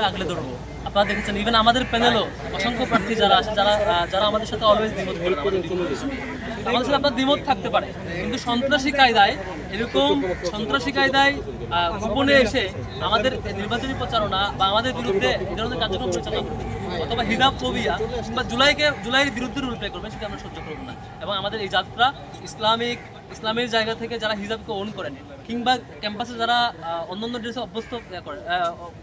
আগলে ধরবো? আপনারা দেখেছেন ইভেন আমাদের প্যানেলও অসংখ্য প্রার্থী যারা আছে যারা যারা আমাদের সাথে অলওয়েজ দ্বিমত আমাদের সাথে আপনার দ্বিমত থাকতে পারে, কিন্তু সন্ত্রাসী কায়দায়, এরকম সন্ত্রাসী কায়দায় গোপনে এসে আমাদের নির্বাচনী প্রচারণা বা আমাদের বিরুদ্ধে ধরনের কার্যক্রম পরিচালনা করবে। অথবা হিজাব ফোবিয়া কিংবা জুলাইকে, জুলাইয়ের বিরুদ্ধে রুল প্লে করবে, সেটা আমরা সহ্য করব না। এবং আমাদের এই যাত্রা ইসলামিক, ইসলামের জায়গা থেকে যারা হিজাবকে ওন করেন কিংবা ক্যাম্পাসে যারা অন্যান্য ড্রেসে অভ্যস্ত করে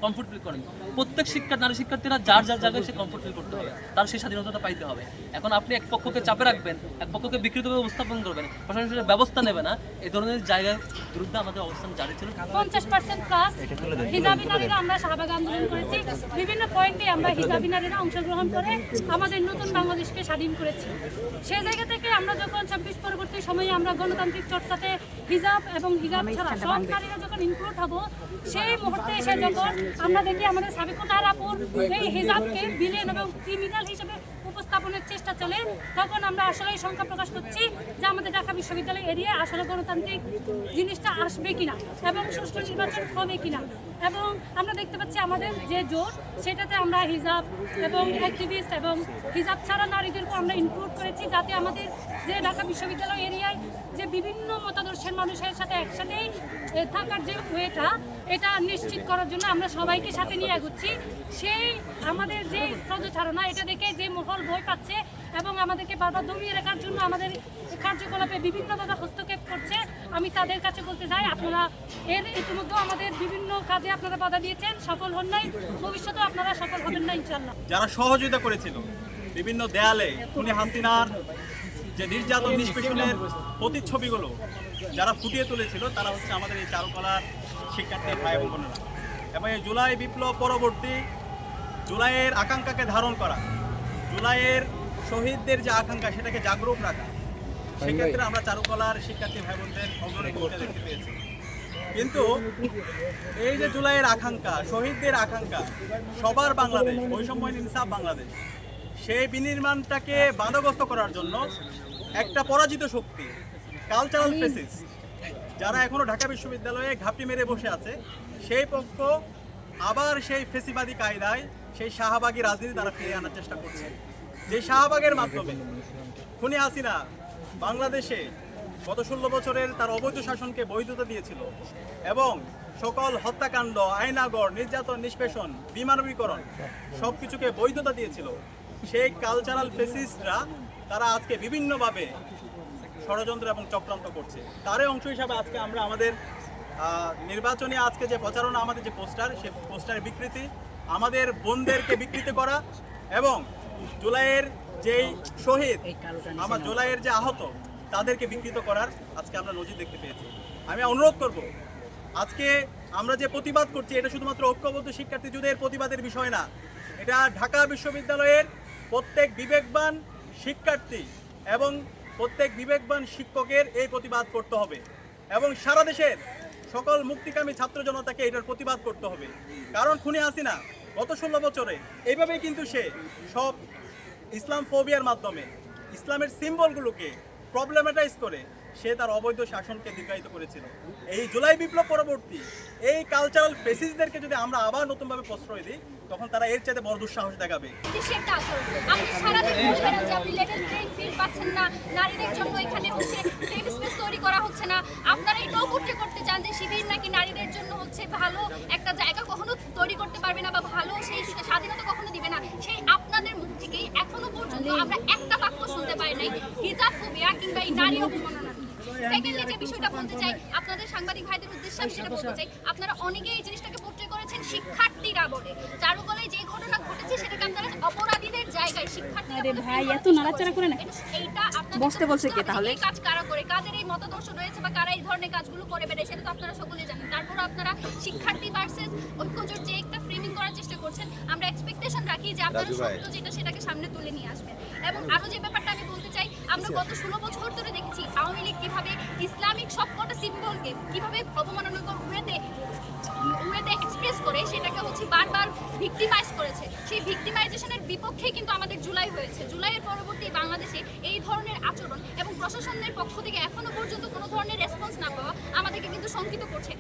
কমফোর্ট ফিল করেন, প্রত্যেক শিক্ষা, নারী শিক্ষার্থীরা যার যার জায়গায় সে কমফোর্ট ফিল করতে হবে, তার সেই স্বাধীনতাটা পাইতে হবে। এখন আপনি এক পক্ষকে চাপে রাখবেন, এক পক্ষকে বিকৃতভাবে উপস্থাপন করবেন প্রশাসনের ব্যবস্থা নেবে না এই ধরনের জায়গার বিরুদ্ধে আমাদের অবস্থান জারি ছিল। পঞ্চাশ পার্সেন্ট প্লাস হিজাবি নারীরা আমরা শাহবাগ আন্দোলন করেছি। বিভিন্ন পয়েন্টে আমরা হিজাবি নারীরা অংশগ্রহণ করে আমাদের নতুন বাংলাদেশকে স্বাধীন করেছি। সেই জায়গা থেকে আমরা যখন ছাব্বিশ পরবর্তী সময়ে আমরা গণতান্ত্রিক চর্চাতে হিজাব এবং হিজাব ছাড়া সব নারীরা যখন ইনক্লুড হব সেই মুহূর্তে এসে যখন আমরা দেখি আমাদের সাবিকুতার আপুর এই হিজাবকে বিলেন এবং ক্রিমিনাল হিসেবে উপস্থাপনের চেষ্টা চলে, তখন আমরা আসলে সংখ্যা প্রকাশ করছি যে আমাদের ঢাকা বিশ্ববিদ্যালয় এরিয়া আসলে গণতান্ত্রিক জিনিসটা আসবে কিনা এবং সুষ্ঠু নির্বাচন হবে কিনা। এবং আমরা দেখতে পাচ্ছি আমাদের যে জোট, সেটাতে আমরা হিজাব এবং অ্যাক্টিভিস্ট এবং হিজাব ছাড়া নারীদেরকে আমরা ইনক্লুড করেছি যাতে আমাদের যে ঢাকা বিশ্ববিদ্যালয় এরিয়ায় যে বিভিন্ন মতাদর্শের মানুষের সাথে একসাথেই থাকার যে ওয়েটা, এটা নিশ্চিত করার জন্য আমরা সবাইকে সাথে নিয়ে এগোচ্ছি। সেই আমাদের যে প্রচারণা এটা দেখে যে মহল ভয় পাচ্ছে এবং আমাদেরকে বাধা দমিয়ে রাখার জন্য আমাদের কার্যকলাপে বিভিন্নভাবে হস্তক্ষেপ আমি তাদের কাছে বলতে চাই, আপনারা এর ইতিমধ্যে আমাদের বিভিন্ন কাজে আপনারা বাধা দিয়েছেন, সফল হন নাই। ভবিষ্যতেও আপনারা সফল হবেন না ইনশাল্লাহ যারা সহযোগিতা করেছিল, বিভিন্ন দেয়ালে খুনি হাসিনার যে নির্যাতন নিষ্পেষণের প্রতিচ্ছবিগুলো যারা ফুটিয়ে তুলেছিল, তারা হচ্ছে আমাদের এই চারুকলার শিক্ষার্থী ভাই এবং বোনেরা। এবং এই জুলাই বিপ্লব পরবর্তী জুলাইয়ের আকাঙ্ক্ষাকে ধারণ করা, জুলাইয়ের শহীদদের যে আকাঙ্ক্ষা, সেটাকে জাগরুক রাখা সেক্ষেত্রে আমরা চারুকলার শিক্ষার্থী ভাই বোনদের অগ্রণী ভূমিকা দেখতে পেয়েছি। কিন্তু এই যে জুলাইয়ের আকাঙ্ক্ষা, শহীদদের আকাঙ্ক্ষা, সবার বাংলাদেশ, বৈষম্যহীন ইনসাফ বাংলাদেশ, সেই বিনির্মাণটাকে বাধাগ্রস্ত করার জন্য একটা পরাজিত শক্তি কালচারাল ফেসিস যারা এখনও ঢাকা বিশ্ববিদ্যালয়ে ঘাপটি মেরে বসে আছে, সেই পক্ষ আবার সেই ফেসিবাদী কায়দায় সেই শাহবাগী রাজনীতি তারা ফিরিয়ে আনার চেষ্টা করছে। যে শাহবাগের মাধ্যমে খুনি হাসিনা বাংলাদেশে গত ষোলো বছরের তার অবৈধ শাসনকে বৈধতা দিয়েছিল এবং সকল হত্যাকাণ্ড আইনাগর নির্যাতন, নিষ্পেষণ, বিমানবীকরণ সব কিছুকে বৈধতা দিয়েছিল। সেই কালচারাল ফেসিসরা তারা আজকে বিভিন্নভাবে ষড়যন্ত্র এবং চক্রান্ত করছে। তারই অংশ হিসাবে আজকে আমরা আমাদের নির্বাচনী আজকে যে প্রচারণা, আমাদের যে পোস্টার সেই পোস্টারের বিকৃতি, আমাদের বোনদেরকে বিকৃতি করা এবং জুলাইয়ের যেই শহীদ আমার জুলাইয়ের যে আহত তাদেরকে বিকৃত করার আজকে আমরা নজির দেখতে পেয়েছি। আমি অনুরোধ করব আজকে আমরা যে প্রতিবাদ করছি এটা শুধুমাত্র ঐক্যবদ্ধ শিক্ষার্থী যুদ্ধের প্রতিবাদের বিষয় না এটা ঢাকা বিশ্ববিদ্যালয়ের প্রত্যেক বিবেকবান শিক্ষার্থী এবং প্রত্যেক বিবেকবান শিক্ষকের এই প্রতিবাদ করতে হবে এবং সারা দেশের সকল মুক্তিকামী ছাত্র জনতাকে এটার প্রতিবাদ করতে হবে। কারণ খুনি হাসিনা গত ষোলো বছরে এইভাবেই কিন্তু সে সব ইসলাম ফোবিয়ার মাধ্যমে। ইসলামের সিম্বলগুলোকে প্রবলেমেটাইজ করে। সে তার অবৈধ শাসনকে দীর্ঘায়িত করেছিল। এই জুলাই বিপ্লব পরবর্তী এই কালচারাল ফেসিসদেরকে যদি আমরা আবার নতুনভাবে প্রশ্রয় দিই, তখন তারা এর চাইতে বড় দুঃসাহস দেখাবে। না আপনারা করতে চান যে শিবির নাকি নারীদের জন্য হচ্ছে ভালো একটা জায়গা কখনো তৈরি করতে পারবে না বা ভালো সেই স্বাধীনতা কখনো দিবে না। আপনাদের মুখ থেকেই এখনও পর্যন্ত আমরা একটা বাক্য শুনতে পাই নাই হিজাব কিংবা এই নারী অপমাননা। সেকেন্ডলি যে বিষয়টা বলতে চাই আপনাদের সাংবাদিক ভাইদের উদ্দেশ্যে আমি সেটা বলতে চাই আপনারা অনেকেই এই জিনিসটাকে পোর্ট্রে করেছেন শিক্ষার্থীরা বলে। চারুকলায় যে ঘটনা ঘটেছে সেটাকে আপনারা অপরাধীদের জায়গায় শিক্ষার্থীরা আরে ভাই, এত নাড়াচাড়া করে না। এইটা আপনাদের বসতে বলছে কে তাহলে? কাজ কারা করে কাদের এই মতাদর্শ রয়েছে বা কারা এই ধরনের কাজগুলো করে বেড়ে সেটা তো আপনারা সকলে জানেন। তারপর আপনারা শিক্ষার্থী ভার্সেস ঐক্যজোট যে একটা ফ্রেমিং করার চেষ্টা করছেন আমরা এক্সপেকটেশন রাখি যে আপনারা সত্য যেটা সেটাকে সামনে তুলে নিয়ে আসবেন এবং আরও যে ব্যাপারটা আমি বলতে চাই আমরা গত ষোলো বছর ধরে দেখেছি আওয়ামী লীগ কীভাবে ইসলামিক সবকটা সিম্বলকে কীভাবে অবমাননাকর ওয়েতে ওয়েতে এক্সপ্রেস করে, সেটাকে হচ্ছে বারবার ভিক্টিমাইজ করেছে। সেই ভিক্টিমাইজেশনের বিপক্ষে কিন্তু আমাদের জুলাই হয়েছে। জুলাইয়ের পরবর্তী বাংলাদেশে এই ধরনের আচরণ এবং প্রশাসনের পক্ষ থেকে এখনও পর্যন্ত কোনো ধরনের রেসপন্স না পাওয়া আমাদেরকে কিন্তু শঙ্কিত করছে।